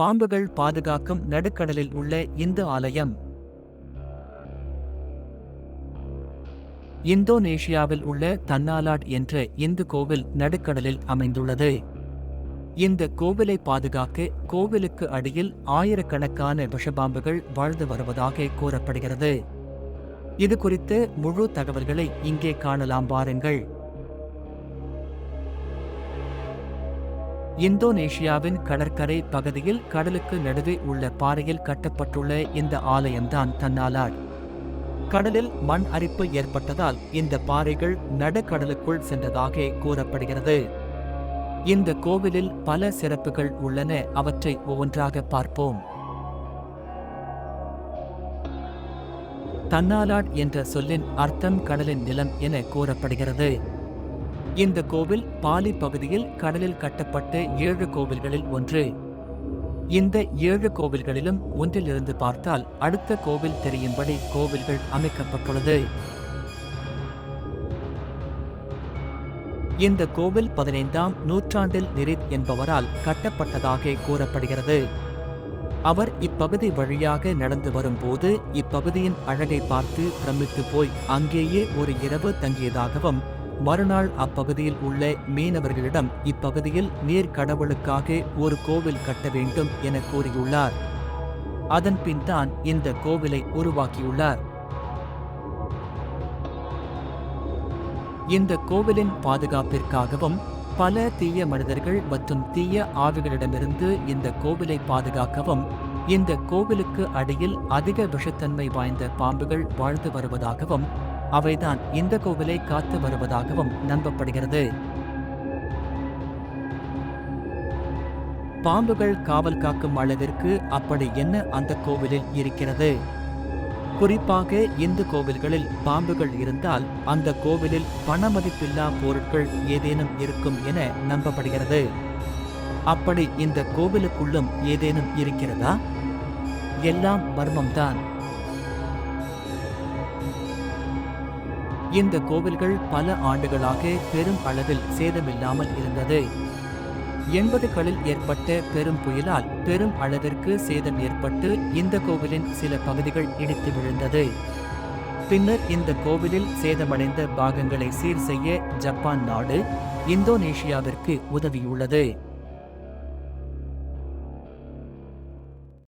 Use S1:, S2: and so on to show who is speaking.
S1: பாம்புகள் பாதுகாக்கும் நடுக்கடலில் உள்ள இந்து ஆலயம். இந்தோனேஷியாவில் உள்ள தன்னாலாட் என்ற இந்து கோவில் நடுக்கடலில் அமைந்துள்ளது. இந்த கோவிலை பாதுகாக்க கோவிலுக்கு அடியில் ஆயிரக்கணக்கான விஷபாம்புகள் வாழ்ந்து வருவதாக கூறப்படுகிறது. இது குறித்த முழு தகவல்களை இங்கே காணலாம் பாருங்கள். இந்தோனேஷியாவின் கடற்கரை பகுதியில் கடலுக்கு நடுவே உள்ள பாறையில் கட்டப்பட்டுள்ள இந்த ஆலயம்தான் தன்னாலாட். கடலில் மண் அரிப்பு ஏற்பட்டதால் இந்த பாறைகள் நடுக்கடலுக்குள் சென்றதாக கூறப்படுகிறது. இந்த கோவிலில் பல சிறப்புகள் உள்ளன. அவற்றை ஒவ்வொன்றாக பார்ப்போம். தன்னாலாட் என்ற சொல்லின் அர்த்தம் கடலின் நிலம் என கூறப்படுகிறது. இந்த கோவில் பாலி பகுதியில் கடலில் கட்டப்பட்ட ஏழு கோவில்களில் ஒன்று. இந்த ஏழு கோவில்களிலும் ஒன்றிலிருந்து பார்த்தால் அடுத்த கோவில் தெரியும்படி கோவில்கள் அமைக்கப்பட்டுள்ளது. இந்த கோவில் பதினைந்தாம் நூற்றாண்டில் நிரித் என்பவரால் கட்டப்பட்டதாக கூறப்படுகிறது. அவர் இப்பகுதி வழியாக நடந்து வரும்போது இப்பகுதியின் அழகை பார்த்து பிரமித்து போய் அங்கேயே ஒரு இரவு தங்கியதாகவும் மறுநாள் அப்பகுதியில் உள்ள மீனவர்களிடம் இப்பகுதியில் நீர் கடவுளுக்காக ஒரு கோவில் கட்ட வேண்டும் என கூறியுள்ளார். அதன் பின் தான் இந்த கோவிலை உருவாக்கியுள்ளார். இந்த கோவிலின் பாதுகாப்பிற்காகவும் பல தீய மனிதர்கள் மற்றும் தீய ஆவிகளிடமிருந்து இந்த கோவிலை பாதுகாக்கவும் இந்த கோவிலுக்கு அடியில் அதிக விஷத்தன்மை வாய்ந்த பாம்புகள் வாழ்ந்து வருவதாகவும் அவைதான் இந்த கோவிலை காத்து வருவதாகவும் நம்பப்படுகிறது. பாம்புகள் காவல் காக்கும் அளவிற்கு அப்படி என்ன அந்த கோவிலில் இருக்கிறது? குறிப்பாக இந்து கோவில்களில் பாம்புகள் இருந்தால் அந்த கோவிலில் பணமதிப்பில்லா பொருட்கள் ஏதேனும் இருக்கும் என நம்பப்படுகிறது. அப்படி இந்த கோவிலுக்குள்ளும் ஏதேனும் இருக்கிறதா? எல்லாம் மர்மம்தான். இந்த கோவில்கள் பல ஆண்டுகளாக பெரும் அளவில் சேதமில்லாமல் இருந்தது. எண்பதுகளில் ஏற்பட்ட பெரும் புயலால் பெரும் அளவிற்கு சேதம் ஏற்பட்டு இந்த கோவிலின் சில பகுதிகள் இடித்து விழுந்தது. பின்னர் இந்த கோவிலில் சேதமடைந்த பாகங்களை சீர் செய்ய ஜப்பான் நாடு இந்தோனேஷியாவிற்கு உதவியுள்ளது.